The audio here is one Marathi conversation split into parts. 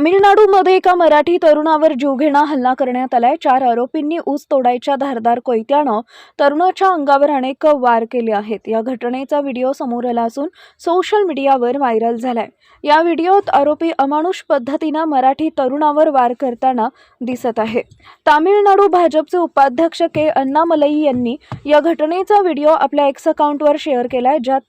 तामिळनाडूमध्ये एका मराठी तरुणावर जीवघेणा हल्ला करण्यात आलाय. चार आरोपींनी ऊस तोडायच्या धारदार कोयत्यानं तरुणाच्या अंगावर अनेक वार केले आहेत. या घटनेचा व्हिडिओ समोर आला असून सोशल मीडियावर व्हायरल झालाय. या व्हिडिओत आरोपी अमानुष पद्धतीनं मराठी तरुणावर वार करताना दिसत आहे. तामिळनाडू भाजपचे उपाध्यक्ष के. अण्णामलई यांनी या घटनेचा व्हिडिओ आपल्या एक्स अकाउंटवर शेअर केलाय ज्यात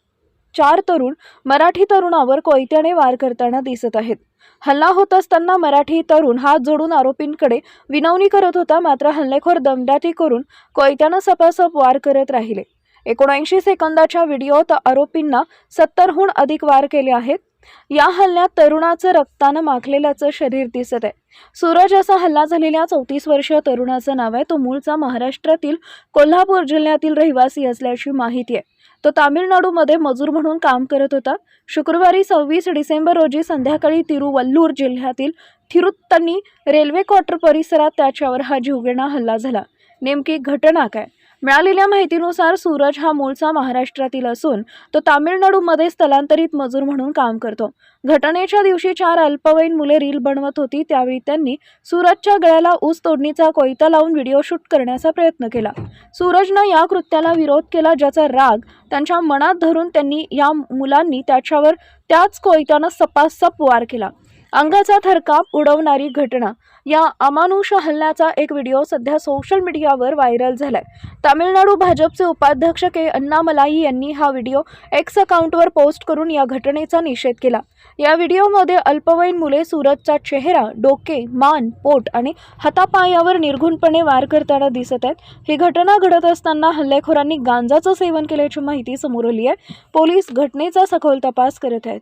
चार तरुण मराठी तरुणावर कोयत्याने वार करताना दिसत आहेत. हल्ला होत असताना मराठी तरुण हात जोडून आरोपींकडे विनवणी करत होता मात्र हल्लेखोर दमदाटी करून कोयत्यानं सपासप वार करत राहिले. एकोणऐंशी सेकंदाच्या व्हिडिओत आरोपींना सत्तरहून अधिक वार केले आहेत. या हल्ल्यात तरुणाचं रक्तानं माखलेल्याचं शरीर दिसत आहे. सूरज असा हल्ला झालेल्या चौतीस वर्षीय तरुणाचं नाव आहे. तो मूळचा महाराष्ट्रातील कोल्हापूर जिल्ह्यातील रहिवासी असल्याची माहिती आहे. तो तामिळनाडूमध्ये मजूर म्हणून काम करत होता. शुक्रवारी सव्वीस डिसेंबर रोजी संध्याकाळी तिरुवल्लूर जिल्ह्यातील थिरुत्तनी रेल्वे क्वार्टर परिसरात त्याच्यावर हा जीवघेणा हल्ला झाला. नेमकी घटना काय? मिळालेल्या माहितीनुसार सूरज हा मूळचा महाराष्ट्रातील असून तो तामिळनाडूमध्ये स्थलांतरित मजूर म्हणून काम करतो. घटनेच्या दिवशी चार अल्पवयीन मुले रील बनवत होती त्यावेळी त्यांनी सूरजच्या गळ्याला ऊस तोडणीचा कोयता लावून व्हिडिओ शूट करण्याचा प्रयत्न केला. सूरजनं या कृत्याला विरोध केला ज्याचा राग त्यांच्या मनात धरून त्यांनी या मुलांनी त्याच्यावर त्याच कोयत्यानं सपासप वार केला. अंगाचा थरकाप उडवणारी घटना. या अमानुष हल्ल्याचा एक व्हिडिओ सध्या सोशल मीडियावर व्हायरल झालाय. तामिळनाडू भाजपचे उपाध्यक्ष के. अण्णामलाई यांनी हा व्हिडिओ एक्स अकाउंटवर पोस्ट करून या घटनेचा निषेध केला. या व्हिडिओमध्ये अल्पवयीन मुले सूरजचा चेहरा डोके मान पोट आणि हातापायावर निर्घुणपणे वार करताना दिसत आहेत. ही घटना घडत असताना हल्लेखोरांनी गांजाचं सेवन केल्याची माहिती समोर आली आहे. पोलीस घटनेचा सखोल तपास करत आहेत.